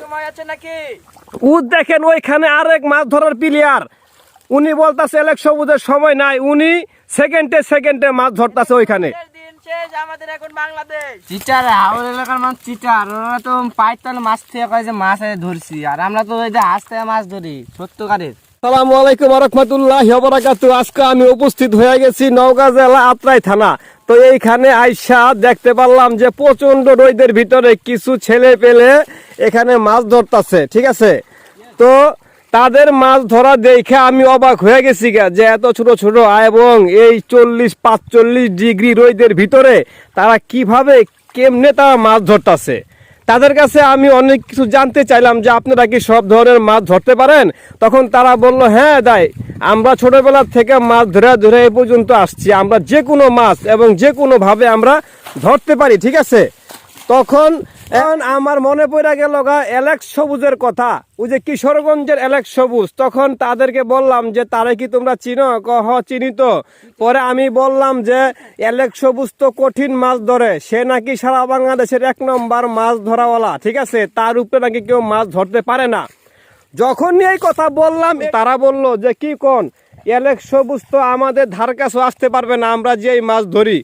সময় আছে নাকি? উ দেখেন ওইখানে আরেক মাছ ধরার প্লেয়ার উনি বলতাছে এলেক সবুজের সময় নাই উনি সেকেন্ডে সেকেন্ডে মাছ ধরতাছে ওইখানে। শেষ দিন শেষ আমাদের এখন বাংলাদেশ। চিটার আমার এলাকার মাছ চিটার ওরা তো পাইতাল মাছ থেকে কয় যে মাছ ধরছি। আর আমরা তো ওই যে হাঁস থেকে মাছ ধরি সত্যকারের। সালামু আলাইকুম রহমতুল্লাহ বরাকাতু। আজকে আমি উপস্থিত হয়ে গেছি নওগাঁ জেলা আত্রাই থানা। তো এইখানে আইসা দেখতে পারলাম যে প্রচণ্ড রোদের ভিতরে কিছু ছেলে পেলে এখানে মাছ ধরতাছে, ঠিক আছে? তো তাদের মাছ ধরা দেখে আমি অবাক হয়ে গেছি যে এত ছোট ছোট এবং এই চল্লিশ পাঁচচল্লিশ ডিগ্রি রোদের ভিতরে তারা কীভাবে কেমনে তারা মাছ ধরতাছে? তাদের কাছে আমি অনেক কিছু জানতে চাইলাম যে আপনারা কি সব ধরনের মাছ ধরতে পারেন? তখন তারা বলল হ্যাঁ দায় আমরা ছোটবেলা থেকে মাছ ধরে ধরে এ পর্যন্ত আসছি। আমরা যে কোনো মাছ এবং যে কোনোভাবে আমরা ধরতে পারি, ঠিক আছে? তখন এখন আমার মনে পড়ে গেল এলেক্স সবুজের কথা। ওই যে কিশোরগঞ্জের এলেক্স সবুজ, তখন তাদেরকে বললাম যে, তারা কি তোমরা চিনো? কহ চিনি তো। পরে আমি বললাম যে এলেক্স সবুজ তো কঠিন মাছ ধরে, সে নাকি সারা বাংলাদেশের এক নম্বর মাছ ধরাওয়ালা, ঠিক আছে? তার উপরে নাকি কেউ মাছ ধরতে পারে না। যখন এই কথা বললাম, তারা বলল যে, কি কোন? এলেক্স সবুজ তো আমাদের ধার কাছে আসতে পারবে না, আমরা যে মাছ ধরি।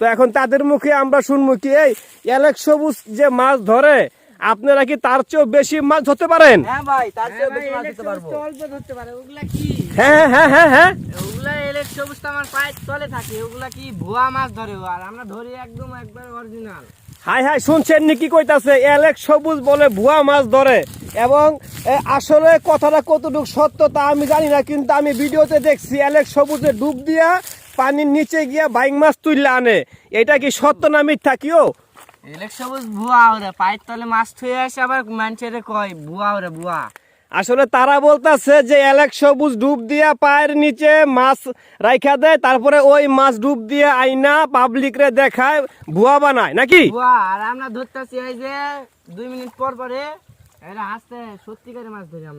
তো এখন তাদের মুখে আমরা শুনব কি এই এলেক্স সবুজ যে মাছ ধরে আপনারা কি তার চেয়েও বেশি মাছ ধরতে পারেন? হ্যাঁ ভাই তার চেয়ে বেশি মাছ দিতে পারব। অল্প ধরতে পারে ওগুলা কি? হ্যাঁ হ্যাঁ হ্যাঁ হ্যাঁ ওগুলা এলেক সবুজ তো আমার পায়ের তলে থাকে ওগুলা কি ভুয়া মাছ ধরে ও, আর আমরা ধরি একদম একবার অরিজিনাল হাই হাই শুনছেন নি কি কইতাছে? এলেক্স সবুজ বলে ভুয়া মাছ ধরে। এবং আসলে কথাটা কতটুকু সত্য তা আমি জানি না কিন্তু আমি ভিডিওতে দেখছি এলেক সবুজে ডুব দিয়া পানির নিচে গিয়া বাইং মাছ তুললে আনে। এটা কি সত্য না মিথ্যা কিও সবুজ ভুয়া ওরে পায়ের তলে মাছ থুয়ে আসে আবার মানুষের কয় ভুয়া ওরে ভুয়া। আসলে তারা বলতাছে যে এলেক্স সবুজ ডুব দিয়া পায়ের নিচে মাছ রাইখা দেয় তারপরে ওই মাছ ডুব দিয়ে আইনা পাবলিক রে দেখায় ভুয়া বানায় নাকি? আর আমরা ধরতেছি এই যে দুই মিনিট পর পরে ধরি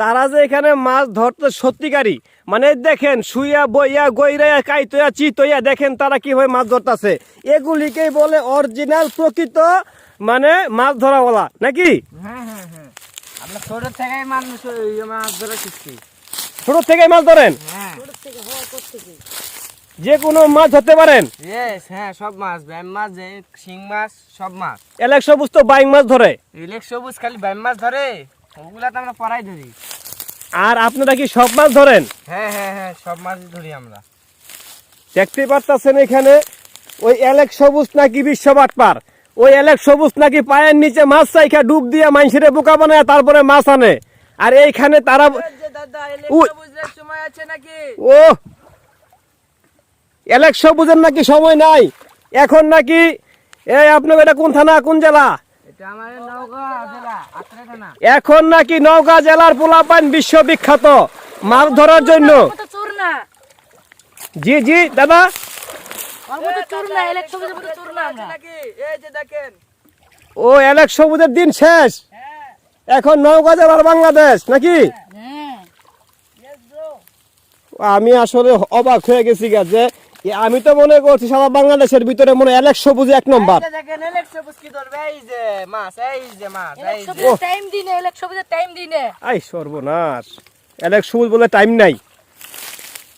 তারা যে এখানে মাছ ধরতে সত্যিকারী মানে দেখেন শুইয়া বইয়া গইরাইয়া কাইতইয়া চিতইয়া দেখেন তারা কীভাবে মাছ ধরতেছে। এগুলিকেই বলে অরিজিনাল প্রকৃত মানে মাছ ধরাওয়ালা নাকি? হ্যাঁ হ্যাঁ হ্যাঁ। ছোট থেকে মাছ ধরে শিখছি। ছোট থেকে মাছ ধরেন? হ্যাঁ। যে কোনো মাছ ধরতে পারেন? ইয়েস হ্যাঁ সব মাছ ব্যাম মাছ শিং মাছ সব মাছ। এলেক সবুজ তো বাইং মাছ ধরে। ইলেক সবুজ খালি ব্যাম মাছ ধরে ওগুলা তো আমরা পড়াই ধরি। আর আপনারা কি সব মাছ ধরেন? হ্যাঁ হ্যাঁ হ্যাঁ সব মাছই ধরি আমরা। দেখতে পারতাছেন এখানে ওই এলেক সবুজ নাকি বিশ্ব বাটপার? ওই এলেক সবুজ নাকি পায়ের নিচে মাছ চাইখা ডুব দিয়ে মাইনসিরে বোকা বানায় তারপরে মাছ আনে। আর এইখানে তারা ও এলেক সবুজের নাকি সময় নাই? এখন নাকি এই আপনার এটা কোন থানা কোন জেলা? এখন নাকি নওগাঁ জেলার পোলাপাইন বিশ্ববিখ্যাত মাছ ধরার জন্য। ওর তো চোর না। জি জি দাদা। ওর মতো চোর না ইলেকশন মতো চোর না আমরা। নাকি এই যে দেখেন। ও এলেক সবুজের দিন শেষ। এখন নওগাঁ জেলার বাংলাদেশ নাকি? হ্যাঁ। আমি আসলে অবাক হয়ে গেছি গা যে এ আমি তো মনে করছি সারা বাংলাদেশের ভিতরে মনে হয় এলেক সবুজ এক নম্বর। এই যে দেখেন ইলেক সবুজ কি ধরবে? এই যে মাছ এই যে যে। ইলেকশন টাইম দিনে ইলেকশন টাইম দিনে। আই সর্বনাশ। এলেক সবুজ বলে টাইম নাই।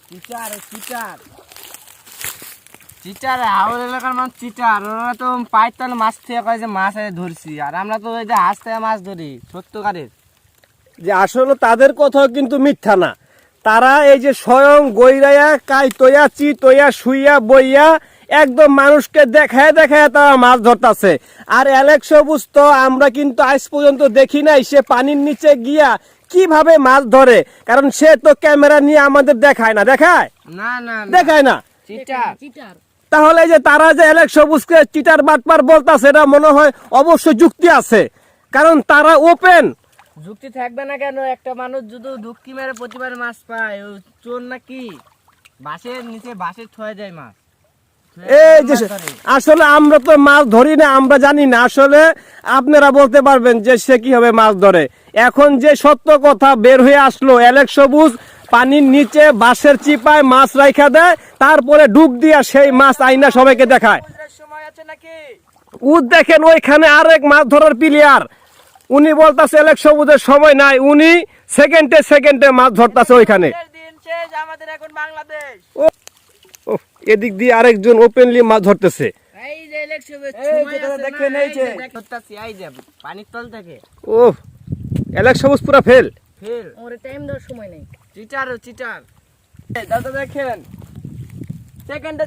চিটার চিটার চিটার আমার এলাকার মাছ চিটার ওরা তো পায়ের মাছ থেকে কয় যে মাছ ধরছি। আর আমরা তো ওই যে হাঁস থেকে মাছ ধরি সত্যকারের। যে আসলে তাদের কথাও কিন্তু মিথ্যা না। তারা এই যে স্বয়ং গৈরাইয়া কাইতইয়া চিতইয়া শুইয়া বইয়া একদম মানুষকে দেখায় দেখায় তারা মাছ ধরতেছে। আর অ্যালেক্স সবুজ তো আমরা কিন্তু আজ পর্যন্ত দেখি নাই সে পানির নিচে গিয়া কীভাবে মাছ ধরে কারণ সে তো ক্যামেরা নিয়ে আমাদের দেখায় না দেখায়? না না না। দেখায় না? তাহলে এই যে তারা যে অ্যালেক্স সবুজকে চিটার বাটপার বলতাছে এটা মনে হয় অবশ্যই যুক্তি আছে। কারণ তারা ওপেন যুক্তি থাকবে না কেন? একটা মানুষ যদি ডুবকি মেরে প্রতিবার মাছ পায় ও চোর নাকি বাঁশের নিচে বাঁশের থয়ে যায় মাছ। এই যে আসলে আমরা তো মাছ ধরি না আমরা জানি না। আসলে আপনারা বলতে পারবেন যে সে কীভাবে মাছ ধরে। এখন যে সত্য কথা বের হয়ে আসলো অ্যালেক্স সবুজ পানির নিচে বাঁশের চিপায় মাছ রাইখা দেয় তারপরে ডুব দিয়া সেই মাছ আইনা সবাইকে দেখায়। সমুদ্রের সময় আছে নাকি? উ দেখেন ওইখানে আরেক মাছ ধরার প্লেয়ার উনি বলতাছে অ্যালেক্স সবুজের সময় নাই। উনি সেকেন্ডে সেকেন্ডে মাছ ধরতাছে ওইখানে। শেষ দিন শেষ আমাদের এখন বাংলাদেশ। ও এদিক দিয়ে আরেকজন ওপেনলি মাছ ধরতেছে। ও অ্যালেক্স সবুজ পুরা ফেল। আমার টাইম দেওয়ার সময় নেই। চিটার দাদা দেখেন। সেকেন্ডে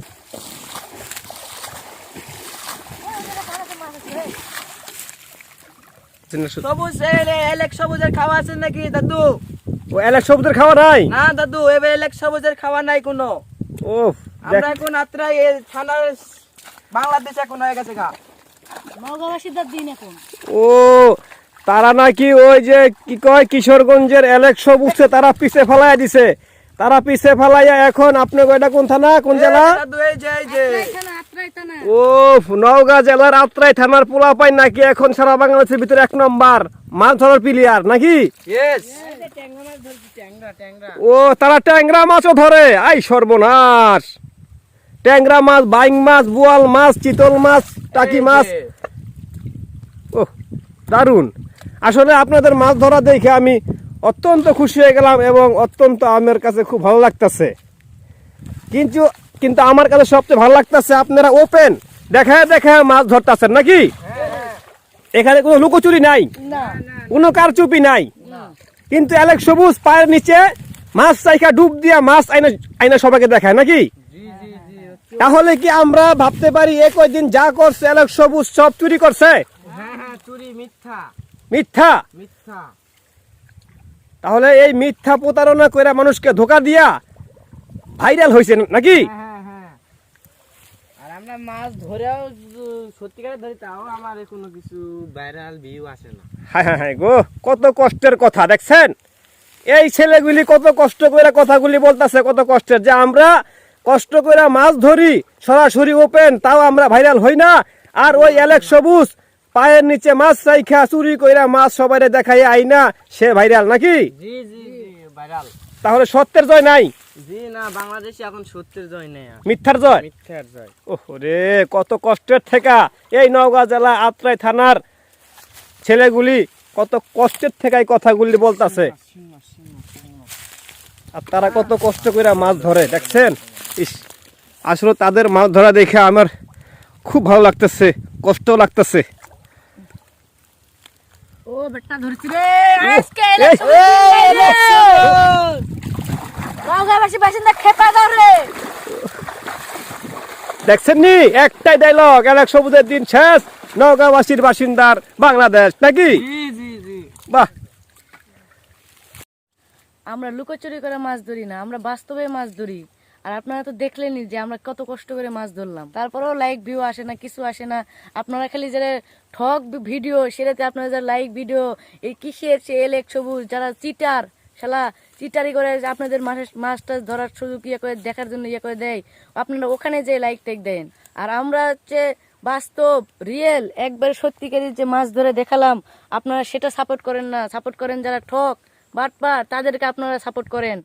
সবুজ এলেক সবুজের খাওয়া আছে নাকি দাদু? ও অ্যালেক্স সবুজের খাওয়া নাই? না দাদু এবার এলেক সবুজের খাওয়া নাই কোনো। ও আমরা এখন আত্রাই এই থানার বাংলাদেশ এখন হয়ে গেছে গা। নগাবাসীদের দিন এখন। ও তারা নাকি ওই যে কি কয় কিশোরগঞ্জের অ্যালেক্স সবুজকে তারা পিছে ফেলাইয়া দিছে। তারা পিছে ফেলাইয়া এখন আপনি এটা কোন থানা কোন জেলা? ও নওগাঁ জেলার আত্রাই থানার পোলা পাই নাকি এখন সারা বাংলাদেশের ভিতরে এক নম্বর মাছ ধরার প্লেয়ার নাকি? ও তারা ট্যাংরা মাছও ধরে। আই সর্বনাশ। ট্যাংরা মাছ বাইং মাছ বোয়াল মাছ চিতল মাছ টাকি মাছ। ও দারুণ। আসলে আপনাদের মাছ ধরা দেখে আমি অত্যন্ত খুশি হয়ে গেলাম এবং অত্যন্ত আমার কাছে খুব ভালো লাগতেছে। কিন্তু কিন্তু আমার কাছে সবচেয়ে ভালো লাগতেছে আপনারা ওপেন দেখায় দেখায় মাছ ধরতেছেন নাকি? এখানে কোনো লুকোচুরি নাই। কোনো কারচুপি নাই। কিন্তু অ্যালেক সবুজ পায়ের নিচে মাছ চাইখা ডুব দিয়া মাছ আইনা আইনা সবাইকে দেখায় নাকি? তাহলে কি আমরা ভাবতে পারি এ কয়দিন যা করছে অ্যালেক সবুজ সব চুরি করছে? হ্যাঁ হ্যাঁ চুরি মিথ্যা। তাহলে এই মিথ্যা প্রতারণা করে মানুষকে ধোকা দিয়া ভাইরাল হয়েছে নাকি? আর আমরা মাছ ধরেও সত্যিকারে ধরি তাও আমার কোনো কিছু ভাইরাল ভিউ আসে না। হ্যাঁ হ্যাঁ হ্যাঁ গো কত কষ্টের কথা দেখছেন? এই ছেলেগুলি কত কষ্ট করে কথাগুলি বলতেছে কত কষ্টের। যে আমরা কষ্ট করে মাছ ধরি সরাসরি ওপেন তাও আমরা ভাইরাল হই না। আর ওই অ্যালেক্স সবুজ পায়ের নিচে মাছ রাইখা চুরি কইরা মাছ সবাই দেখাই আইনা সে ভাইরাল নাকি? জি জি জি ভাইরাল তাহলে সত্যের জয় নাই। জি না বাংলাদেশে এখন সত্যের জয় নেই মিথ্যার জয়? মিথ্যার জয়। ওহ কত কষ্টের থেকে এই নওগাঁ জেলা আত্রাই থানার ছেলেগুলি কত কষ্টের থেকে এই কথাগুলি বলতাছে। আর তারা কত কষ্ট করে মাছ ধরে দেখছেন? ইস আসলে তাদের মাছ ধরা দেখে আমার খুব ভালো লাগতেছে কষ্ট লাগতেছে। ও বেটা ধরছি রে। আজকে এই, বাসিন্দা খেপা ধরে। দেখছেন নি? একটাই ডায়লগ এক সবুজের দিন শেষ। নওগাঁবাসীর বাসিন্দার বাংলাদেশ নাকি? বাহ। আমরা লুকোচুরি করে মাছ ধরি না আমরা বাস্তবে মাছ ধরি। আর আপনারা তো দেখলেনই যে আমরা কত কষ্ট করে মাছ ধরলাম। তারপরেও লাইক ভিউ আসে না কিছু আসে না। আপনারা খালি যারা ঠক ভিডিও সেটাতে আপনারা যারা লাইক ভিডিও এই কিসের সে এলেক সবুজ যারা চিটার শালা চিটারি করে আপনাদের মাছ মাছ ধরার সুযোগ ইয়ে করে দেখার জন্য ইয়ে করে দেয়। আপনারা ওখানে যে লাইক টেক দেন। আর আমরা হচ্ছে বাস্তব রিয়েল একবার সত্যিকারী যে মাছ ধরে দেখালাম, আপনারা সেটা সাপোর্ট করেন না। সাপোর্ট করেন যারা ঠক বাটপা তাদেরকে আপনারা সাপোর্ট করেন।